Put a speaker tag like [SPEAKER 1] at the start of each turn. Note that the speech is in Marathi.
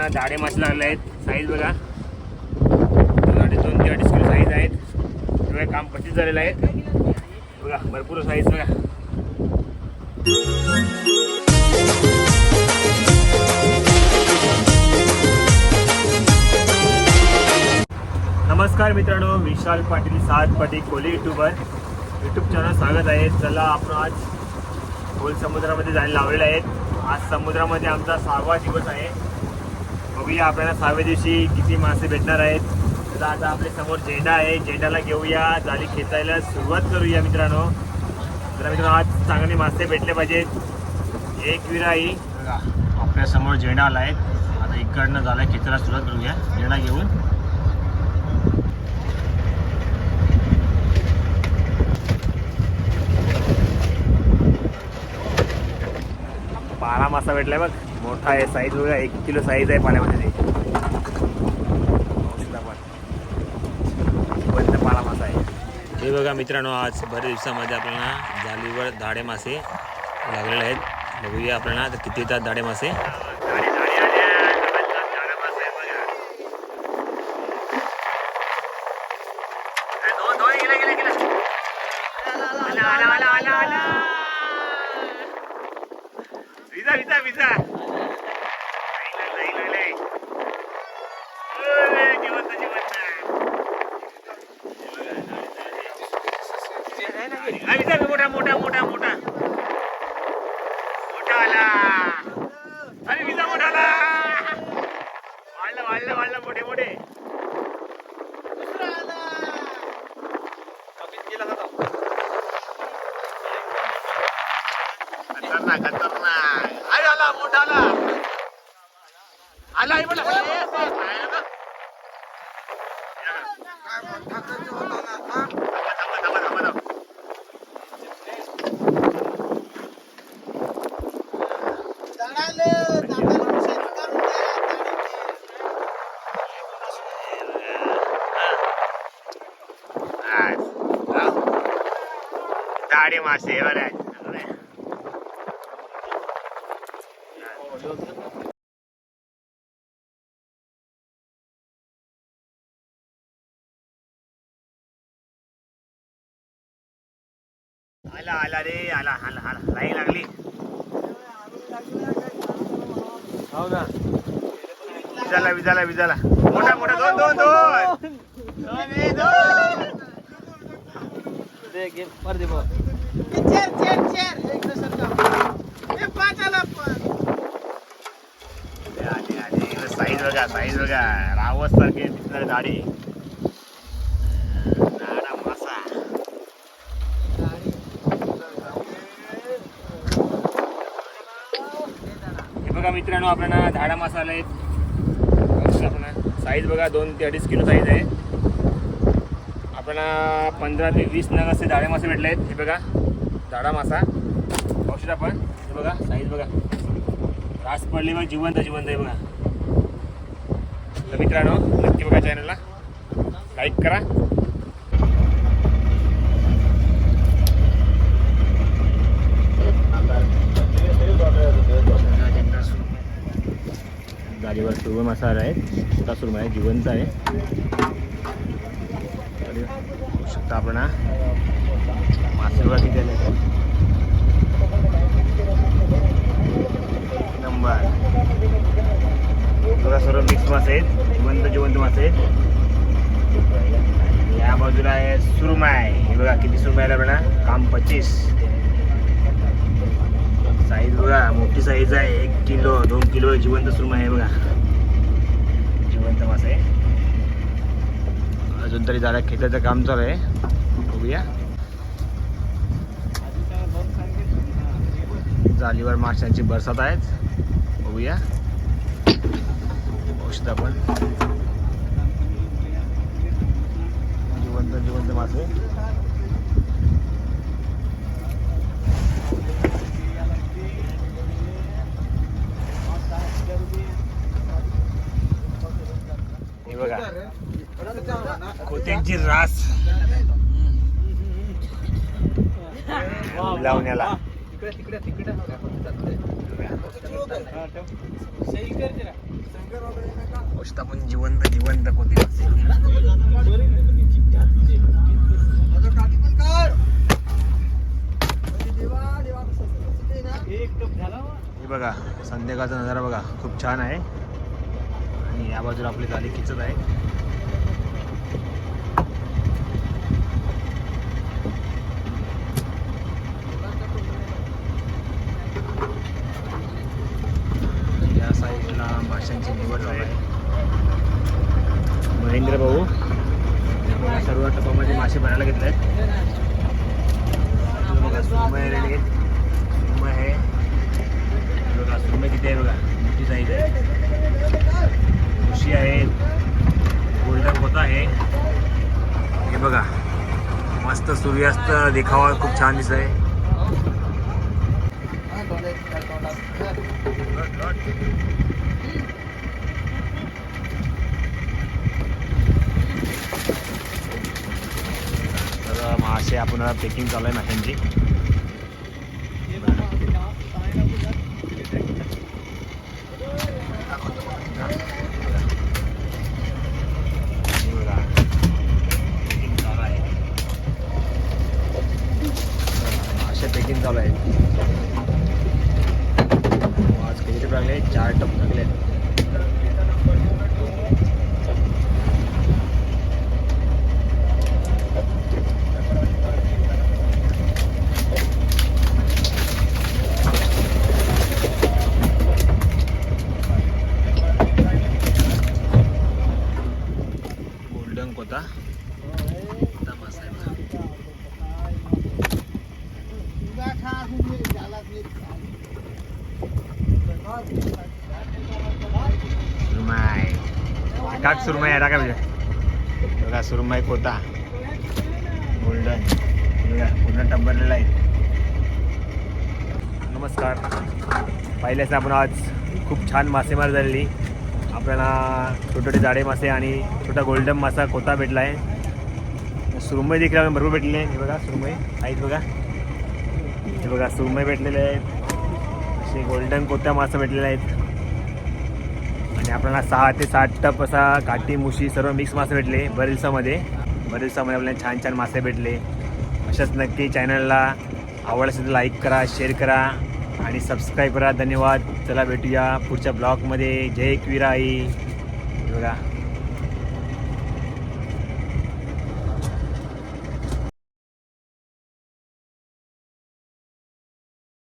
[SPEAKER 1] आपल्याला दाडे मासे लागले आहेत साईज बघा. दोन अडीच दोन ते अडीच किलो साईज आहेत. सगळे काम पस्तीस झालेलं आहे? बघा भरपूर साईज बघा. नमस्कार मित्रांनो विशाल पाटील सात Patil Koli YouTuber YouTube channel स्वागत आहे. चला आपण आज खोल समुद्रामध्ये जायला लावलेलं आहेत आज समुद्रामध्ये आमचा सहावा दिवस आहे. बघूया आपल्याला सहाव्या दिवशी किती मासे भेटणार आहेत. तर आता आपल्यासमोर झेंडा आहे. झेंड्याला घेऊया. जाली खेचायला सुरुवात करूया मित्रांनो. तर मित्रांनो आज चांगले मासे भेटले पाहिजेत. एक विराई. आपल्यासमोर झेंडा आला आहे आता इकडनं झाला खेचायला सुरुवात करूया. झेंडा घेऊन. बारा मासा भेटलाय बघ. मोठा आहे साईज बघा एक किलो साईज आहे पाण्यामध्ये ते. मासा आहे. हे बघा मित्रांनो आज बऱ्याच दिवसामध्ये आपल्याला जालीवर दाडे मासे लागलेले आहेत. बघूया आपल्याला आता किती येतात दाडे मासे. विजा विजा विजा जिवंत जिवंत हा, विजा मोठा मोठा मोठा मोठा मोठा आला अरे विजा मोठा आला वाढलं वाढलं वाढलं मोठे मोठे खतरनाक खतरनाक. अरे आला मोठा आला. आला आई बोला थांबा थांबा थांबा थांबा दाढी मासे बरं आहे आला आला रे आला आला आला. लाई लागली. हो ना. विजाला विजाला विजाला. मोठा मोठा. दोन दोन दोन. दोन ए, दोन. आले आले साईज बघा साईज रावस सारखे दिसणारे दाढी मासा. हे बघा मित्रांनो आपल्याला झाडा मासा आहेत आपण. साईज बघा दोन ते अडीच किलो साईज आहे. आपल्याला पंधरा ते वीस नग असे झाडे मासे भेटले आहेत हे बघा झाडा मासा. औषध आपण. हे बघा साईज बघा. रास पडली बघ जिवंत जिवंत आहे बघा. तर मित्रांनो नक्की बघा चॅनलला लाईक करा. गाडीवर सुरमई मसाला आहे छोटा आहे जिवंत आहे. शकता आपण मासेवर मासे बघा किती आले आहेत. नंबर बघा सर्व मिक्स मासे आहेत जिवंत जिवंत मासे आहेत या बाजूला आहे सुरमाय हे बघा किती सुरमाय आहे काम पच्चीस साईज बघा मोठी साईज आहे एक किलो दोन किलो जिवंत सुरमाय आहे बघा जिवंत मासे अजून तरी जरा खेळाचं काम चालू आहे बघूया जालीवर माशांची बरसात आहेत बघूया औषध आपण जिवंत मासे. हे बघा. कोत्यांची रास. लावण्याला.
[SPEAKER 2] तिकडे तिकडे. तिकडे.
[SPEAKER 1] गोष्ट आपण जिवंत जिवंत कोती हे बघा संध्याकाळचा नजारा बघा खूप छान आहे. आणि या बाजूला आपली गाडी खिचत आहे या साईडला माशांची निवड चालू आहे महेंद्र भाऊ या सर्व टपामध्ये मासे भरायला घेतले आहेत बघा सुरमई रेडी आहेत सुरमई आहे बघा सुरमई किती आहे बघा मोठी साईज आहे खुशी आहे गोल्डन कोता आहे हे बघा मस्त सूर्यास्त देखावा खूप छान दिसत आहे तर मासे आपण पॅकिंग चालू आहे माशांची हे बघा. Packing चालू आहे. मासे पॅकिंग चालू आहे आज किती टप लागले चार टप लागले गोल्डन कोता कोता मासा आहे बघा. सुरमई टाक सुरमई टाका म्हणजे. बघा सुरमई कोता गोल्डन पूर्ण टंबरलेला आहे. नमस्कार. पाहिल्यास आपण आज. खूप छान मासेमार झालेली. आपल्याला छोटे छोटे जाडे मासे आणि छोटा गोल्डन मासा कोता भेटला आहे. सुरमई देखील आपण भरपूर भेटलेले आहे. हे बघा सुरमई. आहेत बघा. हे बघा सुरमई भेटलेले आहेत. असे गोल्डन कोत्या मासा भेटलेले आहेत. आणि आपल्याला सहा ते सात टप असा काठी मुशी सर्व मिक्स मासे भेटले बरेलसामध्ये. बरेलसामध्ये आपल्याला छान छान मासे भेटले. अशाच नक्की चॅनलला आवड असेल तर लाईक करा शेअर करा आणि सबस्क्राईब करा. धन्यवाद. चला भेटूया पुढच्या ब्लॉगमध्ये जय क्विराई. बघा.